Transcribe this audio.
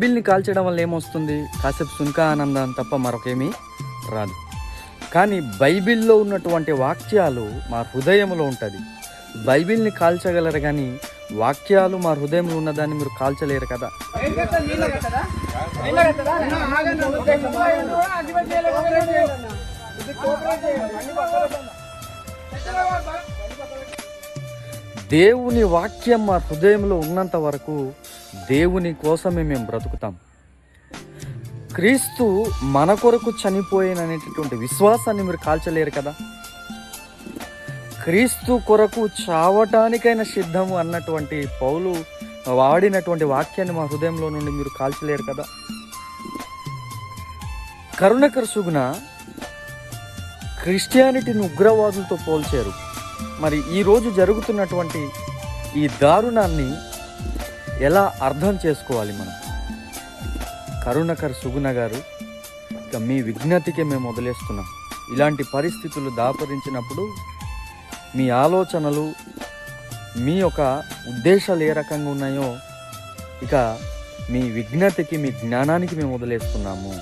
బిల్ని కాల్చడం వల్ల ఏమొస్తుంది? కాసేపు సునక ఆనందం తప్ప మరొకేమీ రాదు. కానీ బైబిల్లో ఉన్నటువంటి వాక్యాలు మా హృదయంలో ఉంటుంది. బైబిల్ని కాల్చగలరు కానీ వాక్యాలు మా హృదయంలో ఉన్నదాన్ని మీరు కాల్చలేరు కదా? దేవుని వాక్యం మా హృదయంలో ఉన్నంత వరకు దేవుని కోసమే మేము బ్రతుకుతాం. క్రీస్తు మన కొరకు చనిపోయిననేటటువంటి విశ్వాసాన్ని మీరు కాల్చలేరు కదా? క్రీస్తు కొరకు చావటానికైనా సిద్ధము అన్నటువంటి పౌలు వాడినటువంటి వాక్యాన్ని మా హృదయంలో నుండి మీరు కాల్చలేరు కదా? కరుణకర సుగుణ క్రిస్టియానిటీని ఉగ్రవాదులతో పోల్చారు. మరి ఈరోజు జరుగుతున్నటువంటి ఈ దారుణాన్ని ఎలా అర్థం చేసుకోవాలి మనం? కరుణకర్ సుగుణ గారు ఇక మీ విజ్ఞతకే మేము వదిలేస్తున్నాం. ఇలాంటి పరిస్థితులు దాపరించినప్పుడు మీ ఆలోచనలు మీ యొక్క ఉద్దేశాలు ఏ రకంగా ఉన్నాయో ఇక మీ విజ్ఞతకి మీ జ్ఞానానికి మేము వదిలేస్తున్నాము.